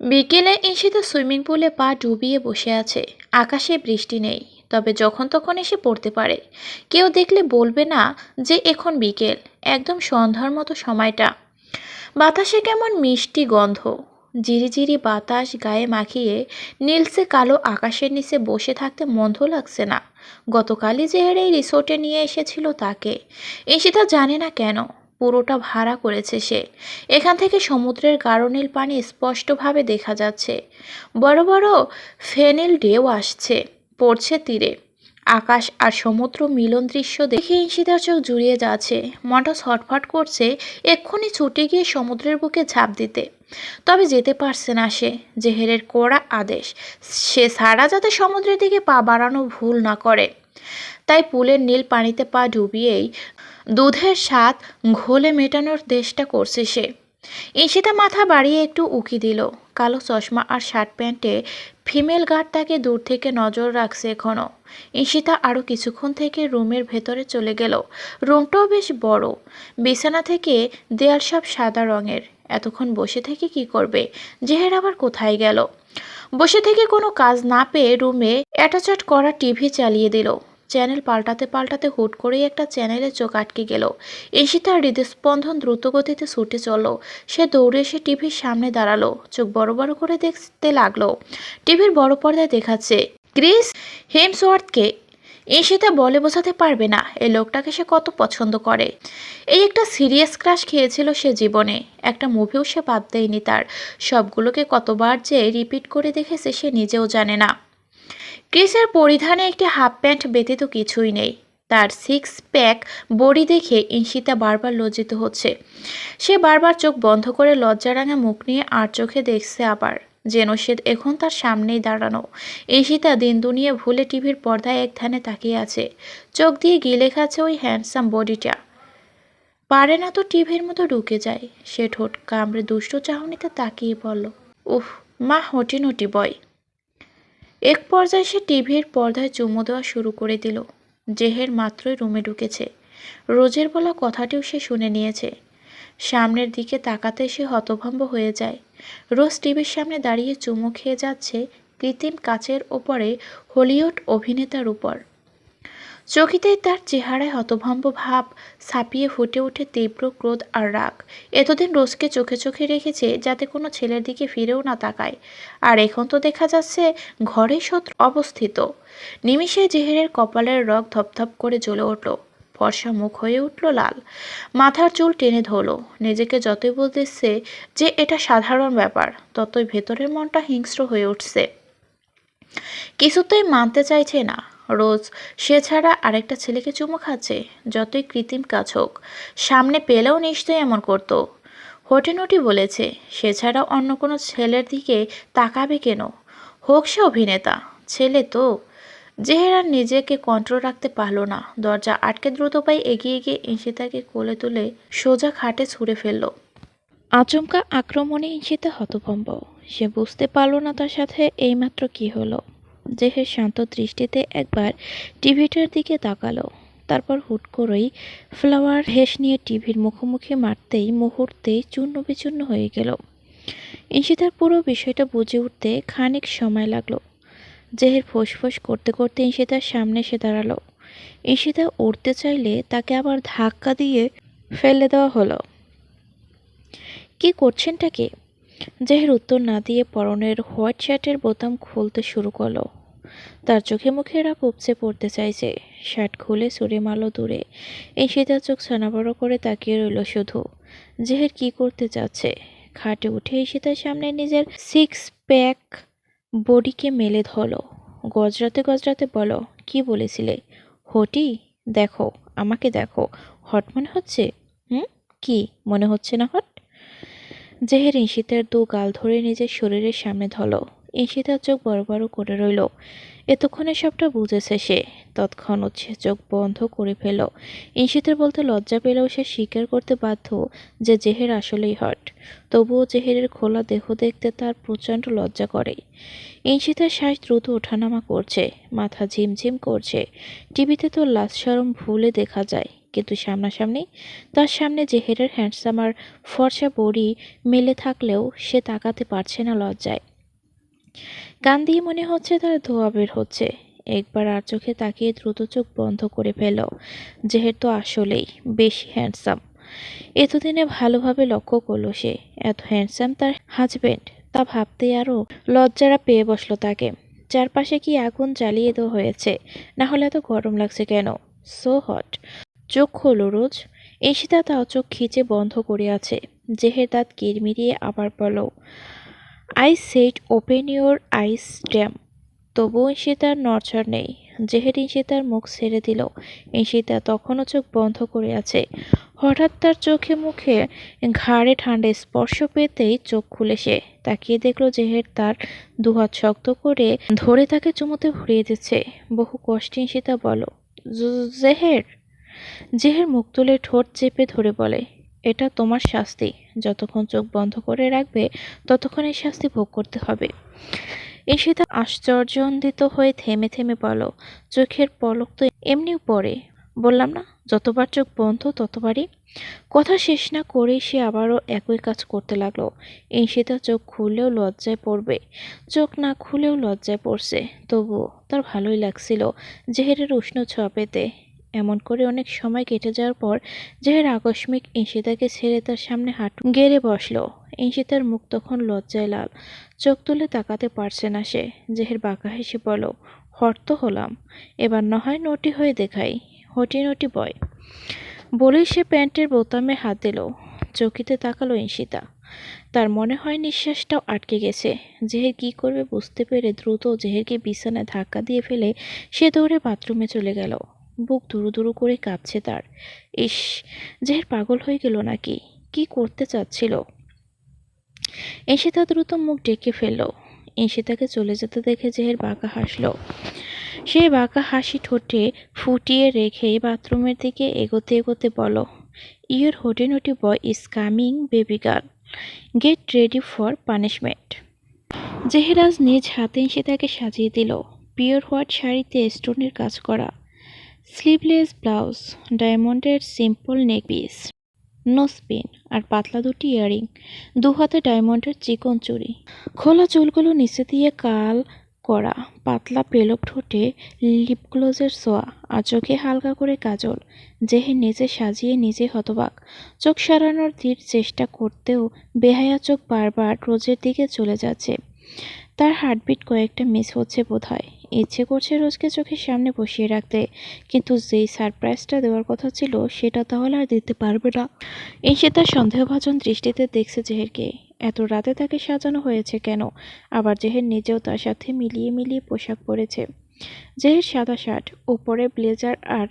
বিকেলে ঈশিতা সুইমিং পুলে পা ডুবিয়ে বসে আছে। আকাশে বৃষ্টি নেই, তবে যখন তখন এসে পড়তে পারে। কেউ দেখলে বলবে না যে এখন বিকেল, একদম সন্ধ্যার মতো সময়টা। বাতাসে কেমন মিষ্টি গন্ধ। জিরিজিরি বাতাস গায়ে মাখিয়ে নীলসে কালো আকাশের নিচে বসে থাকতে মন্দ লাগছে না। গতকালই জেহের এই রিসোর্টে নিয়ে এসেছিল তাকে। ঈশিতা জানে না কেন। পুরোটা ভাড়া করেছে সে। এখান থেকে সমুদ্রের গাঢ় নীল পানি স্পষ্টভাবে দেখা যাচ্ছে। বড় বড় ফেনেল ঢেউ আসছে, পড়ছে তীরে। আকাশ আর সমুদ্র মিলন দৃশ্য দেখে ঈশিতার চোখ জুড়িয়ে যাচ্ছে। মনটা ছটফট করছে এক্ষুনি ছুটে গিয়ে সমুদ্রের বুকে ঝাঁপ দিতে। তবে যেতে পারছে না সে, জেহেরের কড়া আদেশ। সে সারা যাতে সমুদ্রের দিকে পা বাড়ানো ভুল না করে। তাই পুলের নীল পানিতে পা ডুবিয়েই দুধের স্বাদ ঘোলে মেটানোর চেষ্টা করছে সে। ঈশিতা মাথা বাড়িয়ে একটু উকি দিল। কালো চশমা আর শার্ট প্যান্টে ফিমেল গার্ড তাকে দূর থেকে নজর রাখছে এখনও ঈশিতা আরও কিছুক্ষণ থেকে রুমের ভেতরে চলে গেল। রুমটাও বেশ বড়। বিছানা থেকে দেয়াল সব সাদা রঙের। এতক্ষণ বসে থেকে কি করবে? জেহের আবার কোথায় গেল? বসে থেকে কোনো কাজ না পেয়ে রুমে অ্যাটাচাট করা টিভি চালিয়ে দিল। চ্যানেল পাল্টাতে পাল্টাতে হুট করেই একটা চ্যানেলে চোখ আটকে গেল। ঈশিতার হৃদস্পন্দন দ্রুতগতিতে ছুটে চলল। সে দৌড়ে এসে টিভির সামনে দাঁড়াল। চোখ বড় বড় করে দেখতে লাগল। টিভির বড় পর্দায় দেখাচ্ছে, ক্রিস হেমসওয়ার্থকে। ঈশিতা বলে বোঝাতে পারবে না এই লোকটাকে সে কত পছন্দ করে। এই একটা সিরিয়াস ক্রাশ খেয়েছিল সে জীবনে। একটা মুভিও সে বাদ দেয়নি তার। সবগুলোকে কতবার যে রিপিট করে দেখেছে সে নিজেও জানে না। ক্রিসের পরিধানে একটি হাফ প্যান্ট ব্যতীত কিছুই নেই। তার সিক্স প্যাক বডি দেখে ঈশিতা বারবার লজ্জিত হচ্ছে। সে বারবার চোখ বন্ধ করে লজ্জারাঙা মুখ নিয়ে আর চোখে দেখছে আবার, যেন সে এখন তার সামনেই দাঁড়ানো। ঈশিতা দিন দুনিয়া ভুলে টিভির পর্দায় এক ধ্যানে তাকিয়ে আছে। চোখ দিয়ে গিলে খাচ্ছে ওই হ্যান্ডসাম বডিটা। পারে না তো টিভির মতো ঢুকে যায়। সে ঠোঁট কামড়ে দুষ্ট চাহনিতে তাকিয়ে পড়ল উফ, মা হটি নটি বয়। এক পর্যায়ে সে টিভির পর্দায় চুমো দেওয়া শুরু করে দিল। জেহের মাত্রই রুমে ঢুকেছে। রোজের বলা কথাটিও সে শুনে নিয়েছে। সামনের দিকে তাকাতে সে হতভম্ব হয়ে যায়। রোজ টিভির সামনে দাঁড়িয়ে চুমো খেয়ে যাচ্ছে কৃত্রিম কাচের ওপরে হলিউড অভিনেতার উপর। চকিতেই তার চেহারায় হতভম্ব ভাব ছাপিয়ে ফুটে ওঠে তীব্র ক্রোধ আর রাগ। এতদিন রোজকে চোখে চোখে রেখেছে যাতে কোনো ছেলের দিকে ফিরেও না তাকায়। আর এখন তো দেখা যাচ্ছে ঘরে শত্রু অবস্থিত। নিমিষে জেহেরের কপালের রগ ধপধপ করে জ্বলে উঠল। ফর্সা মুখ হয়ে উঠল লাল। মাথার চুল টেনে ধরল। নিজেকে যতই বলতেছে যে এটা সাধারণ ব্যাপার, ততই ভেতরের মনটা হিংস্র হয়ে উঠছে। কিছুতেই মানতে চাইছে না। রোজ। সে ছাড়া আরেকটা ছেলেকে চুমু খাচ্ছে, যতই কৃত্রিম কাজ হোক। সামনে পেলেও নিশ্চয়ই এমন করতো। হোটেনটি বলেছে, সে ছাড়া অন্য কোনো ছেলের দিকে তাকাবে কেন? হোক সে অভিনেতা, ছেলে তো। জেহেরার নিজেকে কন্ট্রোল রাখতে পারল না। দরজা আটকে দ্রুত পায়ে এগিয়ে গিয়ে ঈশিতাকে কোলে তুলে সোজা খাটে ছুঁড়ে ফেলল। আচমকা আক্রমণে ঈশিতা হতভম্ব। সে বুঝতে পারল না তার সাথে এইমাত্র কি হলো। জেহের শান্ত দৃষ্টিতে একবার টিভিটার দিকে তাকালো। তারপর হুট করেই ফ্লাওয়ার হেস নিয়ে টিভির মুখোমুখি মারতেই মুহূর্তেই চূর্ণ বিচূর্ণ হয়ে গেল। ঈশিতার পুরো বিষয়টা বুঝে উঠতে খানিক সময় লাগল। জেহের ফোঁস করতে করতে ঈশিতার সামনে এসে দাঁড়াল। ঈশিতা উঠতে চাইলে তাকে আবার ধাক্কা দিয়ে ফেলে দেওয়া হলো। কি করছেনটা কি? জেহের উত্তর না দিয়ে পরনের হোয়াইট শার্টের বোতাম খুলতে শুরু করল। তার চোখে মুখে রাগ উপচে পড়তে চাইছে। শার্ট খুলে সরে মালো দূরে। এই তার চোখ ছানাবড় করে তাকিয়ে রইল শুধু। জেহের কি করতে চাচ্ছে? খাটে উঠে এসে তার সামনে নিজের সিক্স প্যাক বডিকে মেলে ধরলো। গজরাতে গজরাতে বলো, কি বলেছিলে? হটি, দেখো, আমাকে দেখো। হট মনে হচ্ছে? হুম, কি, মনে হচ্ছে না হট? জেহের ঈশিতার দু গাল ধরে নিজের শরীরের সামনে ধরলো। ঈশিতার চোখ বড় বড় করে রইল। এতক্ষণে সবটা বুঝেছে সে। তৎক্ষণাৎ সে চোখ বন্ধ করে ফেল ঈশিতের বলতে লজ্জা পেলেও সে স্বীকার করতে বাধ্য যে জেহের আসলেই হট। তবুও জেহেরের খোলা দেহ দেখতে তার প্রচণ্ড লজ্জা করে। ঈশিতের শ্বাস দ্রুত ওঠানামা করছে। মাথা ঝিমঝিম করছে। টিভিতে তো লাশ সরম ভুলে দেখা যায়। কিন্তু সামনাসামনি তার সামনে জেহেরের হ্যান্ডসাম আর ফর্সা বড়ি মেলে থাকলেও সে তাকাতে পারছে না লজ্জায়। কান দিয়ে মনে হচ্ছে তার ধোয়া বের হচ্ছে। একবার আর চোখে তাকিয়ে দ্রুত চোখ বন্ধ করে ফেল জেহের তো আসলেই বেশি হ্যান্ডসাম। এতদিনে ভালোভাবে লক্ষ্য করল সে, এত হ্যান্ডসাম তার হাজবেন্ড, তা ভাবতে আরও লজ্জারা পেয়ে বসল তাকে। চারপাশে কি আগুন জ্বালিয়ে দেওয়া হয়েছে? না হলে এত গরম লাগছে কেন? So hot. চোখ খোলো রোজ। ঈশিতা তাও চোখ খিচে বন্ধ করে আছে জেহের দাঁত কিরমিরিয়ে আবার বলো I said open your eyes, damn. তবুও ঈশিতার নড়চড় নেই। জেহের ঈশিতার মুখ ছেড়ে দিল। ঈশিতা তখনও চোখ বন্ধ করে আছে হঠাৎ তার চোখে মুখে ঘাড়ে ঠান্ডা স্পর্শ পেতেই চোখ খুলে সে। তাকিয়ে দেখল জেহের তার দুহাত শক্ত করে ধরে তাকে চুমোতে ভরিয়ে দিচ্ছে। বহু কষ্টে ঈশিতা বলো জেহের? জেহের মুখ তুলে ঠোঁট চেপে ধরে বলে, এটা তোমার শাস্তি। যতক্ষণ চোখ বন্ধ করে রাখবে ততক্ষণ এই শাস্তি ভোগ করতে হবে। ঈশিতা আশ্চর্যন্দিত হয়ে থেমে থেমে বলো, চোখের পলক তো এমনিও পড়ে। বললাম না, যতবার চোখ বন্ধ, ততবারই? কথা শেষ না করেই সে আবারও একই কাজ করতে লাগল। ঈশিতা চোখ খুললেও লজ্জায় পড়বে। চোখ না খুলেও লজ্জায় পড়ছে। তবুও তার ভালোই লাগছিল জেহেরের উষ্ণ ছোঁয়া পেতে। এমন করে অনেক সময় কেটে যাওয়ার পর জেহের আকস্মিক ঈশিতাকে ছেড়ে তার সামনে হাঁটু গেড়ে বসল। ঈশিতার মুখ তখন লজ্জায় লাল, চোখ তুলে তাকাতে পারছে না সে। জেহের বাঁকা হেসে বলো হর্ত হলাম। এবার না হয় নটি হয়ে দেখাই। হটি নটি বয়। বলেই সে প্যান্টের বোতামে হাত দিল। চকিতে তাকালো ঈশিতা। তার মনে হয় নিঃশ্বাসটাও আটকে গেছে। জেহের কি করবে বুঝতে পেরে দ্রুত জেহেরকে বিছানায় ধাক্কা দিয়ে ফেলে সে দৌড়ে বাথরুমে চলে গেল। বুক দুরু দুরু করে কাঁপছে তার। ইস, জেহের পাগল হয়ে গেল নাকি? কি করতে চাচ্ছিল? ঈশিতা দ্রুত মুখ ডেকে ফেলল। ঈশিতাকে চলে যেতে দেখে জেহের বাঁকা হাসলো। সেই বাঁকা হাসি ঠোঁটে ফুটিয়ে রেখে বাথরুমের দিকে এগোতে এগোতে বলো your হোটেনটি boy is coming, baby girl. Get ready for punishment. জেহেরাজ নিজ হাতে এসে তাকে সাজিয়ে দিল। পিওর হোয়াইট শাড়িতে স্টোনের কাজ করা। স্লিভলেস ব্লাউজ ডায়মন্ডের simple neck piece nose pin আর পাতলা দুটি ইয়ারিং দু হাতে ডায়মন্ডের চিকন চুড়ি। খোলা চুলগুলো নিচে দিয়ে কাল করা, পাতলা পেলক ঠোঁটে লিপ গ্লোজের সোয়া, আর চোখে হালকা করে কাজল যেহে নিজে সাজিয়ে নিজে হতবাক। চোখ সারানোর ধীর চেষ্টা করতেও বেহায়া চোখ বারবার রোজের দিকে চলে যাচ্ছে। তার হার্টবিট কয়েকটা মিস হচ্ছে বোধহয়। ইচ্ছে করছে রোজকে চোখের সামনে বসিয়ে রাখতে। কিন্তু যেই সারপ্রাইজটা দেওয়ার কথা ছিল, সেটা তাহলে আর দিতে পারবে না। এসে তার সন্দেহভাজন দৃষ্টিতে দেখছে জেহেরকে। এত রাতে তাকে সাজানো হয়েছে কেন? আবার জেহের নিজেও তার সাথে মিলিয়ে মিলিয়ে পোশাক পরেছে। জেহের সাদা শার্ট উপরে ব্লেজার আর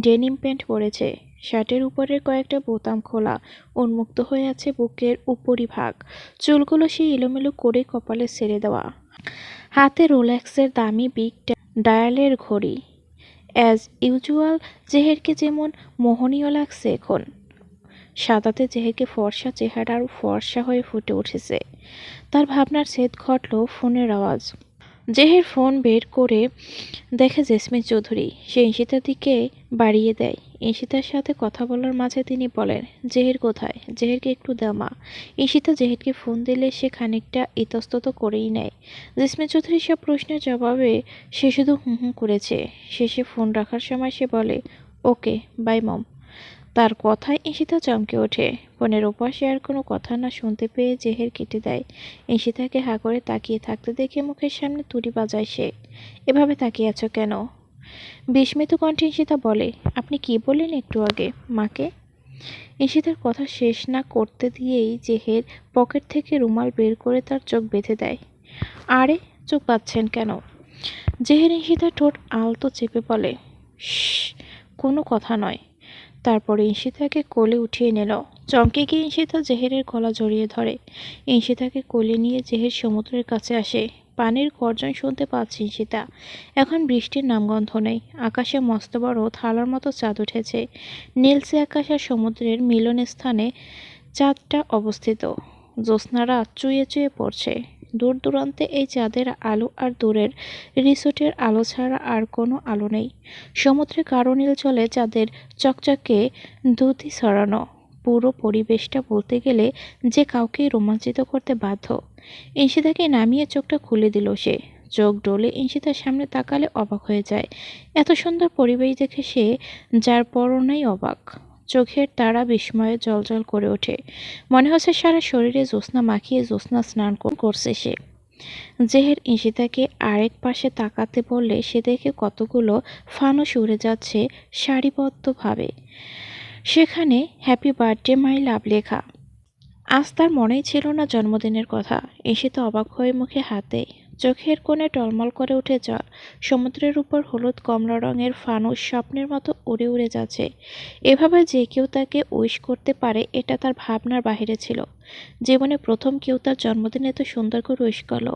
ডেনিম প্যান্ট পরেছে। শার্টের উপরের কয়েকটা বোতাম খোলা, উন্মুক্ত হয়ে আছে বুকের উপরিভাগ। চুলগুলো সে এলোমেলো করে কপালে ছেড়ে দেওয়া। হাতে রোলেক্সের দামি বিগ ডায়ালের ঘড়ি। অ্যাজ ইউজুয়াল, জেহেরকে যেমন মোহনীয় লাগছে এখন, সাদাতে জেহেরকে ফর্সা চেহারা আরও ফর্সা হয়ে ফুটে উঠেছে। তার ভাবনার ছেদ ঘটল ফোনের আওয়াজ। জেহের ফোন বের করে দেখে জেসমিন চৌধুরী, সে ঈশিতার দিকে বাড়িয়ে দেয়। ঈশিতার সাথে কথা বলার মাঝে তিনি বলেন, জেহের কোথায়? জেহেরকে একটু দাও মা। ঈশিতা জেহেরকে ফোন দিলে সে খানিকটা ইতস্তত করেই নেয়। জেসমিন চৌধুরী সব প্রশ্নের জবাবে সে শুধু হুম হুম করেছে। শেষে ফোন রাখার সময় সে বলে, ওকে, বাই মম। তার কথায় ঈশিতা চমকে ওঠে। ফোনের ওপাশে আর কোনো কথা না শুনতে পেয়ে জেহের কেটে দেয়। ঈশিতাকে হা করে তাকিয়ে থাকতে দেখে মুখের সামনে তুড়ি বাজায় সে। এভাবে তাকিয়ে আছো কেন? বিস্মিত কণ্ঠে ঈশিতা বলে, আপনি কি বললেন একটু আগে? মাকে? ঈশিতার কথা শেষ না করতে দিয়েই জেহের পকেট থেকে রুমাল বের করে তার চোখ বেঁধে দেয়। আরে, চোখ পাচ্ছেন কেন? জেহের ঈশিতার ঠোঁট আলতো চেপে বলে কোনো কথা নয়। তারপরে ঈশিতাকে কোলে উঠিয়ে নিল। চমকে গিয়ে ঈশিতা জেহেরের গলা জড়িয়ে ধরে। ঈশিতাকে কোলে নিয়ে জেহের সমুদ্রের কাছে আসে। পানির গর্জন শুনতে পাচ্ছে ঈশিতা এখন বৃষ্টির নামগন্ধ নেই। আকাশে মস্ত বড় থালার মতো চাঁদ উঠেছে। নীলসে আকাশ আর সমুদ্রের মিলন স্থানে চাঁদটা অবস্থিত। জ্যোৎস্নারা চুয়ে চুয়ে পড়ছে। দূর দূরান্তে এই চাঁদের আলো আর দূরের রিসোর্টের আলো ছাড়া আর কোনো আলো নেই। সমুদ্রে গাঢ় নীল জলে চাঁদের চকচকে দুধি ছড়ানো। পুরো পরিবেশটা বলতে গেলে যে কাউকেই রোমাঞ্চিত করতে বাধ্য। ইঞ্চিতাকে নামিয়ে চোখটা খুলে দিল সে। চোখ ডলে ইঞ্চিতার সামনে তাকালে অবাক হয়ে যায়। এত সুন্দর পরিবেশ দেখে সে যার পরনাই অবাক। চোখের তারা বিস্ময়ে জলজল করে ওঠে। মনে হচ্ছে সারা শরীরে জ্যোৎস্না মাখিয়ে জ্যোৎস্না স্নান করছে সে। জেহের ইশিতাকে আরেক পাশে তাকাতে বললে সে দেখে কতগুলো ফানুস উড়ে যাচ্ছে সারিবদ্ধভাবে। সেখানে হ্যাপি বার্থডে মাই লাভ লেখা। আজ তার মনেই ছিল না জন্মদিনের কথা। এসে তো অবাক হয়ে মুখে হাতে চোখের কোণে টলমল করে উঠে জল সমুদ্রের উপর হলুদ কমলা রঙের ফানুস স্বপ্নের মতো উড়ে উড়ে যাচ্ছে। এভাবে যে কেউ তাকে উইশ করতে পারে, এটা তার ভাবনার বাহিরে ছিল। জীবনে প্রথম কেউ তার জন্মদিনে এত সুন্দর করে উইশ করল,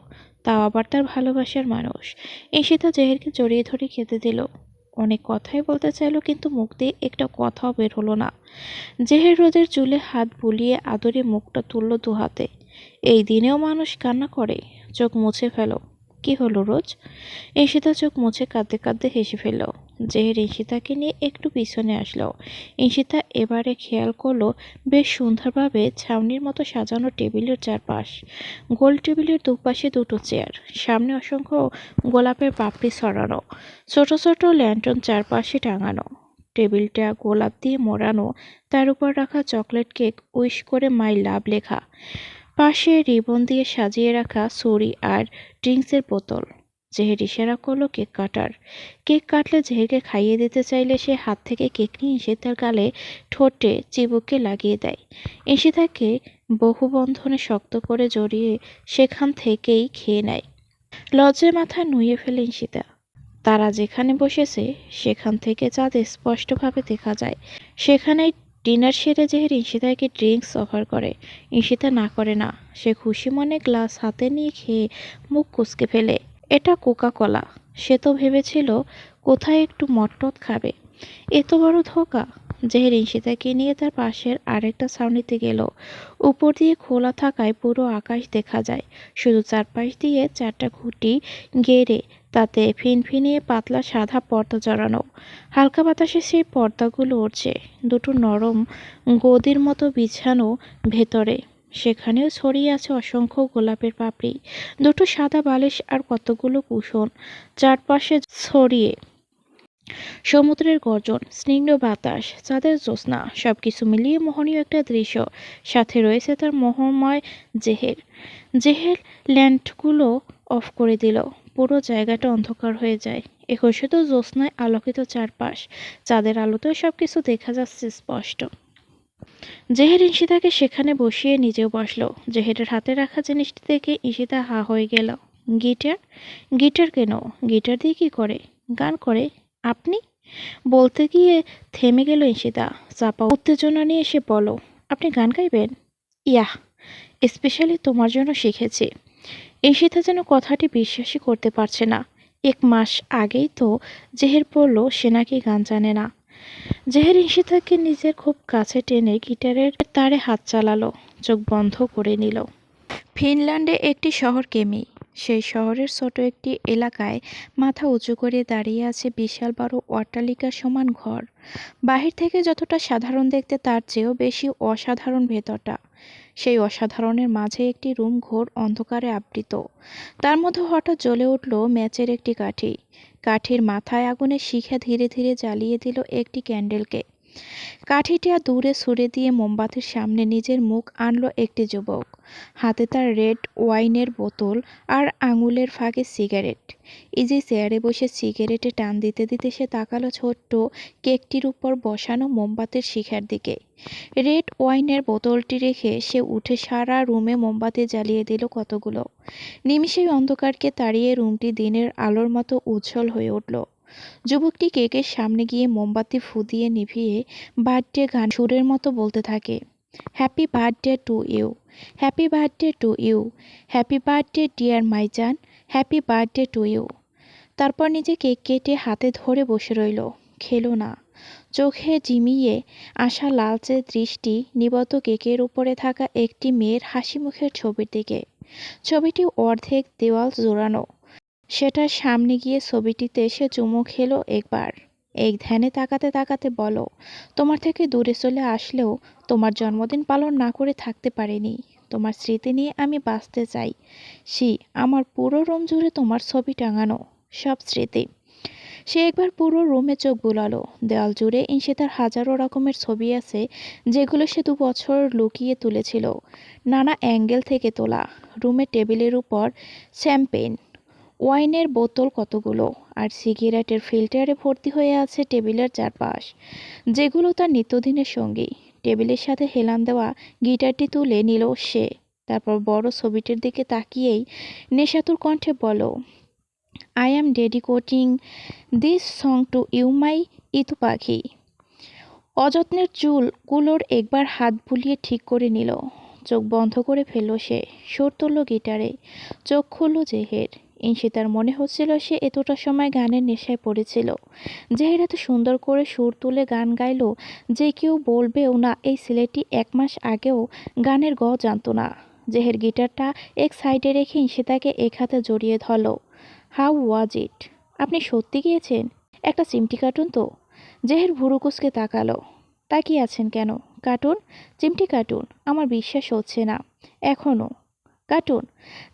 তাও আবার তার ভালোবাসার মানুষ। ঈশিতা জেহেরকে জড়িয়ে ধরে খেতে দিল। অনেক কথাই বলতে চাইলো, কিন্তু মুখ দিয়ে একটা কথাও বের হলো না। জেহের রোদের চুলে হাত বুলিয়ে আদরে মুখটা তুলল দু হাতে এই দিনেও মানুষ কান্না করে, চোখ মুছে ফেলো। কি হলো রোজ? ঈশিতা চোখ মুছে কাঁদতে কাঁদতে হেসে ফেলল। জেহের ঈশিতাকে নিয়ে একটু পিছনে আসলো। ঈশিতা এবারে খেয়াল করল, বেশ সুন্দরভাবে ছাউনির মতো সাজানো টেবিলের চারপাশ। গোল টেবিলের দুপাশে দুটো চেয়ার, সামনে অসংখ্য গোলাপের পাপড়ি ছড়ানো, ছোট ছোট ল্যান্টন চারপাশে টাঙানো। টেবিলটা গোলাপ দিয়ে মোড়ানো, তার উপর রাখা চকলেট কেক উইশ করে মাই লাভ লেখা। পাশে রিবন দিয়ে সাজিয়ে রাখা ছুরি আর ড্রিঙ্কসের বোতল। জেহের ইশারা করল কেক কাটার। কেক কাটলে জেহেরকে খাইয়ে দিতে চাইলে সে হাত থেকে কেক নিয়ে এসে তার গালে ঠোঁটে চিবুকে লাগিয়ে দেয়। এসে তাকে বহু বন্ধনে শক্ত করে জড়িয়ে সেখান থেকেই খেয়ে নেয়। লজ্জায় মাথা নুয়ে ফেলে ঈশিতা তারা যেখানে বসেছে, সেখান থেকে চাঁদ স্পষ্টভাবে দেখা যায়, সেখানেই ডিনার সেরে জেহের ঈশিতাকে ড্রিঙ্কস অফার করে। ঈশিতা না করে না, সে খুশি মনে গ্লাস হাতে নিয়ে খেয়ে মুখ কুচকে ফেলে। এটা কোকা কলা সে তো ভেবেছিল, কোথায় একটু মটটত খাবে? এত বড় ধোকা। জেহের ঈশিতাকে নিয়ে তার পাশের আরেকটা ছাউনিতে গেল। উপর দিয়ে খোলা থাকায় পুরো আকাশ দেখা যায়। শুধু চারপাশ দিয়ে চারটা খুঁটি গেড়ে তাতে ফিনফিনিয়ে পাতলা সাদা পর্দা জড়ানো। হালকা বাতাসে সেই পর্দাগুলো উড়ছে দুটো নরম গদির মতো বিছানো ভেতরে। সেখানেও ছড়িয়ে আছে অসংখ্য গোলাপের পাপড়ি। দুটো সাদা বালিশ আর কতগুলো কুশন। চারপাশে ছড়িয়ে। সমুদ্রের গর্জন, স্নিগ্ধ বাতাস, চাঁদের জ্যোৎস্না সব কিছু মিলিয়ে মোহনীয় একটা দৃশ্য। সাথে রয়েছে তার মোহময় জেহের জেহের ল্যান্ডগুলো অফ করে দিল। পুরো জায়গাটা অন্ধকার হয়ে যায়। এখন শুধু জ্যোৎস্নায় আলোকিত চারপাশ। চাঁদের আলোতেও সব কিছু দেখা যাচ্ছে স্পষ্ট। জেহের ঈশিতাকে সেখানে বসিয়ে নিজেও বসল। জেহেরের হাতে রাখা জিনিসটি দেখে ঈশিতা হা হয়ে গেল। গিটার? গিটার কেন? গিটার দিয়ে কি করে? গান করে? আপনি? বলতে গিয়ে থেমে গেল ঈশিতা চাপা উত্তেজনা নিয়ে এসে বলো, আপনি গান গাইবেন? ইয়াহ, স্পেশালি তোমার জন্য শিখেছি। ঈশিতা যেন কথাটি বিশ্বাসই করতে পারছে না। এক মাস আগেই তো জেহের পড়ল সে নাকি গান জানে না। জেহের ঈশিতাকে নিজের খুব কাছে টেনে গিটারের তারে হাত চালালো, চোখ বন্ধ করে নিল। ফিনল্যান্ডে একটি শহর কেমি। সেই শহরের ছোট একটি এলাকায় মাথা উঁচু করে দাঁড়িয়ে আছে বিশাল বড় অট্টালিকার সমান ঘর। বাহির থেকে যতটা সাধারণ দেখতে তার চেয়েও বেশি অসাধারণ ভেতরটা। সেই অসাধারণের মাঝে একটি রুম ঘোর অন্ধকারে আবৃত। তার মধ্যে হঠাৎ জ্বলে উঠল ম্যাচের একটি কাঠি। কাঠির মাথায় আগুনে শিখে ধীরে ধীরে জ্বালিয়ে দিল একটি ক্যান্ডেলকে। কাঠিটা দূরে সরে দিয়ে মোমবাতির সামনে নিজের মুখ আনলো একটি যুবক। হাতে তার রেড ওয়াইনের বোতল আর আঙুলের ফাঁকে সিগারেট। ইজি চেয়ারে বসে সিগারেটে টান দিতে দিতে সে তাকালো ছোট্ট কেকটির উপর বসানো মোমবাতির শিখার দিকে। রেড ওয়াইনের বোতলটি রেখে সে উঠে সারা রুমে মোমবাতি জ্বালিয়ে দিল কতগুলো। নিমিষেই অন্ধকারকে তাড়িয়ে রুমটি দিনের আলোর মতো উজ্জ্বল হয়ে উঠল। যুবকটি কেকের সামনে গিয়ে মোমবাতি ফুদিয়ে নিভিয়ে বার্থডে গান সুরের মতো বলতে থাকে, happy birthday to you. Happy birthday to you happy birthday dear Maizan happy birthday to you তারপর নিজে কেক কেটে হাতে ধরে বসে রইল। খেলো না। চোখে জিমিয়ে আসা লালচে দৃষ্টি নিবত কেকের উপরে থাকা একটি মেয়ের হাসি মুখের ছবির দিকে। ছবিটি অর্ধেক দেওয়াল জোড়ানো। সেটার সামনে গিয়ে ছবিটিতে সে চুমু খেলো একবার। এক ধ্যানে তাকাতে তাকাতে বলো, তোমার থেকে দূরে চলে আসলেও তোমার জন্মদিন পালন না করে থাকতে পারিনি। তোমার স্মৃতি নিয়ে আমি বাঁচতে চাই। সি আমার পুরো রুম জুড়ে তোমার ছবি টাঙানো সব স্মৃতি। সে একবার পুরো রুমে চোখ বুলালো। দেওয়াল জুড়ে ইনশিতার হাজারো রকমের ছবি আছে, যেগুলো সে দু বছর লুকিয়ে তুলেছিল। নানা অ্যাঙ্গেল থেকে তোলা। রুমের টেবিলের উপর শ্যাম্পেন। ওয়াইনের বোতল কতগুলো? আর সিগারেটের ফিল্টারে ভর্তি হয়ে আছে টেবিলের চারপাশ, যেগুলো তার নিত্যদিনের সঙ্গী। টেবিলের সাথে হেলান দেওয়া গিটারটি তুলে নিল সে। তারপর বড় ছবিটির দিকে তাকিয়েই নেশাতুর কণ্ঠে বলো I am dedicating this song to you my Itu পাখি। অযত্নের চুলগুলোর একবার হাত বুলিয়ে ঠিক করে নিল। চোখ বন্ধ করে ফেলল সে। সুর তুলল গিটারে। চোখ খুলল জেহের। ইনশিতার মনে হচ্ছিল সে এতটা সময় গানের নেশায় পড়েছিল। জেহের এত সুন্দর করে সুর তুলে গান গাইলো যে কেউ বলবেও না, এই ছেলেটি এক মাস আগেও গানের গ জানতো না। জেহের গিটারটা এক সাইডে রেখে ইনশিতাকে এক হাতে জড়িয়ে ধরল। How was it? আপনি সত্যি গিয়েছেন? একটা চিমটি কার্টুন তো। জেহের ভুরু কুচকে তাকালো। তাকিয়ে আছেন কেন? কার্টুন চিমটি কার্টুন আমার বিশ্বাস হচ্ছে না। এখনও কার্টুন।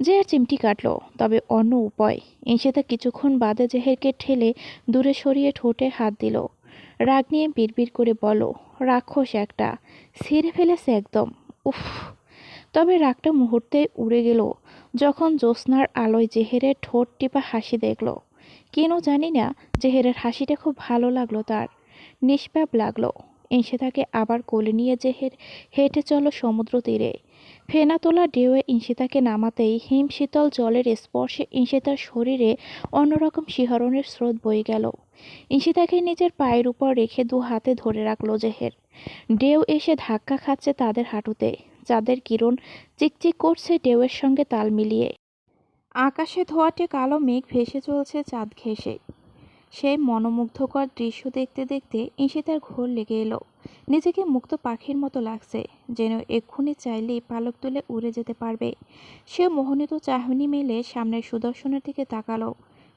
জেহের চিমটি কাটলো, তবে অন্য উপায়। ইনশিতা কিছুক্ষণ বাদে জেহেরকে ঠেলে দূরে সরিয়ে ঠোঁটে হাত দিল। রাগ নিয়ে বিড়বিড় করে বলো, রাক্ষস একটা, ছিঁড়ে ফেলেছে একদম, উফ। তবে রাগটা মুহূর্তে উড়ে গেল, যখন জ্যোৎস্নার আলোয় জেহেরের ঠোঁট টিপা হাসি দেখল। কেন জানি না, জেহেরের হাসিটা খুব ভালো লাগল তার। নিষ্পাপ লাগল। এসে তাকে আবার কোলে নিয়ে জেহের হেঁটে চলো সমুদ্র তীরে। ফেনা তোলা ঢেউয়ে ইনশিতাকে নামাতেই হিম শীতল জলের স্পর্শে ইনশিতার শরীরে অন্যরকম শিহরণের স্রোত বয়ে গেল। ইনশিতাকে নিজের পায়ের উপর রেখে দু হাতে ধরে রাখল জেহের। ঢেউ এসে ধাক্কা খাচ্ছে তাদের হাঁটুতে চাঁদের কিরণ চিকচিক করছে ঢেউয়ের সঙ্গে তাল মিলিয়ে। আকাশে ধোয়াটে কালো মেঘ ভেসে চলছে চাঁদ ঘেঁষে। সেই মনোমুগ্ধকর দৃশ্য দেখতে দেখতে ইশিতার ঘোর লেগে এলো। নিজেকে মুক্ত পাখির মতো লাগছে, যেন এক্ষুনি চাইলেই পালক তুলে উড়ে যেতে পারবে। সে মোহনিত চাহনি মেলে সামনের সুদর্শনের দিকে তাকালো।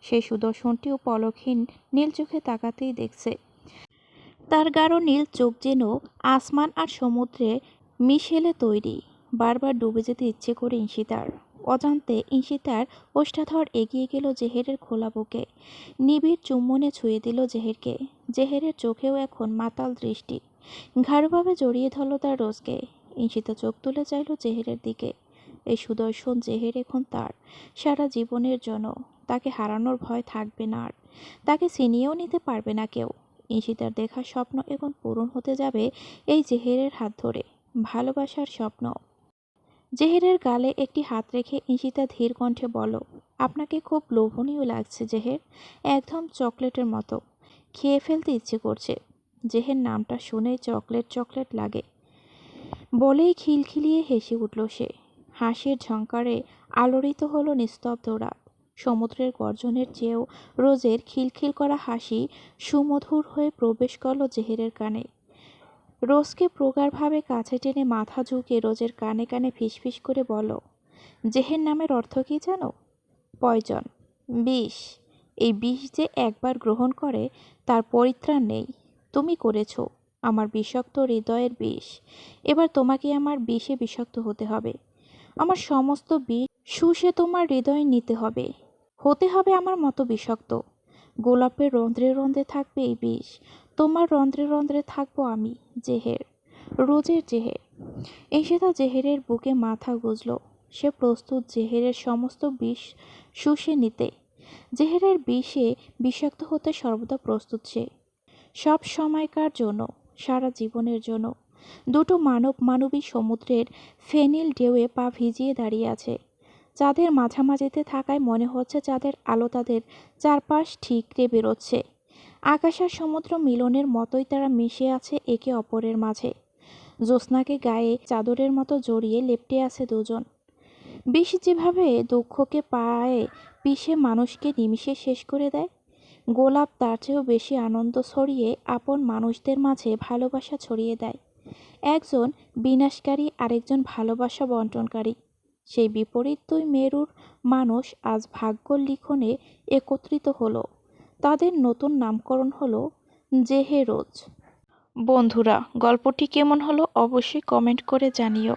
সেই সুদর্শনটিও পলকহীন, নীল চোখে তাকাতেই দেখছে। তার গাঢ় নীল চোখ যেন আসমান আর সমুদ্রে মিশেলে তৈরি। বারবার ডুবে যেতে ইচ্ছে করে ইশিতার অজান্তে ইশিতার ওষ্ঠাধর এগিয়ে গেল জেহেরের খোলা বুকে। নিবিড় চুম্বনে ছুঁয়ে দিল জেহেরকে। জেহেরের চোখেও এখন মাতাল দৃষ্টি। ঘাড়ভাবে জড়িয়ে ধরল তার রোজকে। ইশিতা চোখ তুলে চাইল জেহেরের দিকে। এই সুদর্শন জেহের এখন তার, সারা জীবনের জন্য। তাকে হারানোর ভয় থাকবে না আর। তাকে ছিনিয়েও নিতে পারবে না কেউ। ইশিতার দেখা স্বপ্ন এখন পূরণ হতে যাবে এই জেহেরের হাত ধরে। ভালোবাসার স্বপ্ন। জেহেরের গালে একটি হাত রেখে ইশিতা ধীর কণ্ঠে বলো, আপনাকে খুব লোভনীয় লাগছে, জেহের। একদম চকলেটের মতো। খেয়ে ফেলতে ইচ্ছে করছে। জেহের নামটা শুনে চকলেট চকলেট লাগে। বলেই খিলখিলিয়ে হেসে উঠল সে। হাসির ঝঙ্কারে আলোড়িত হলো নিস্তব্ধ রাত। সমুদ্রের গর্জনের চেয়েও রোজের খিলখিল করা হাসি সুমধুর হয়ে প্রবেশ করল জেহেরের কানে। রোজকে প্রগাঢ়ভাবে কাছে টেনে মাথা ঝুঁকে রোজের কানে কানে ফিসফিস করে বলো, জেহের নামের অর্থ কী জানো? পয়জন। বিষ। এই বিষ যে একবার গ্রহণ করে, তার পরিত্রাণ নেই। তুমি করেছ, আমার বিষাক্ত হৃদয়ের বিষ। এবার তোমাকে আমার বিষে বিষাক্ত হতে হবে। আমার সমস্ত বিষ শুষে তোমার হৃদয় নিতে হবে। হতে হবে আমার মতো বিষাক্ত। গোলাপের রন্ধ্রে রন্ধ্রে থাকবে এই বিষ। তোমার রন্ধ্রে রন্ধ্রে থাকব আমি, জেহের, রোজের জেহের। তা জেহেরের বুকে মাথা গুজল। সে প্রস্তুত জেহেরের সমস্ত বিষ শুষে নিতে। জেহেরের বিষে বিষাক্ত হতে সর্বদা প্রস্তুত সে। সব সময়কার জন্য, সারা জীবনের জন্য। দুটো মানব মানবী সমুদ্রের ফেনিল ঢেউয়ে পা ভিজিয়ে দাঁড়িয়ে আছে। চাঁদের মাঝামাঝিতে থাকায় মনে হচ্ছে চাঁদের আলো তাদের চারপাশ ঠিকরে বেরোচ্ছে। আকাশ আর সমুদ্র মিলনের মতোই তারা মিশে আছে একে অপরের মাঝে। জ্যোৎস্নাকে গায়ে চাদরের মতো জড়িয়ে লেপটে আছে দুজন। বিষ যেভাবে দুঃখকে পায়ে, পিষে মানুষকে নিমিষে শেষ করে দেয়, গোলাপ তার চেয়েও বেশি আনন্দ ছড়িয়ে আপন মানুষদের মাঝে ভালোবাসা ছড়িয়ে দেয়। একজন বিনাশকারী, আরেকজন ভালোবাসা বন্টনকারী। সেই বিপরীত দুই মেরুর মানুষ আজ ভাগ্য লিখনে একত্রিত হলো। তাদের নতুন নামকরণ হলো জেহেরোজ। বন্ধুরা গল্পটি কেমন হলো অবশ্যই কমেন্ট করে জানিও।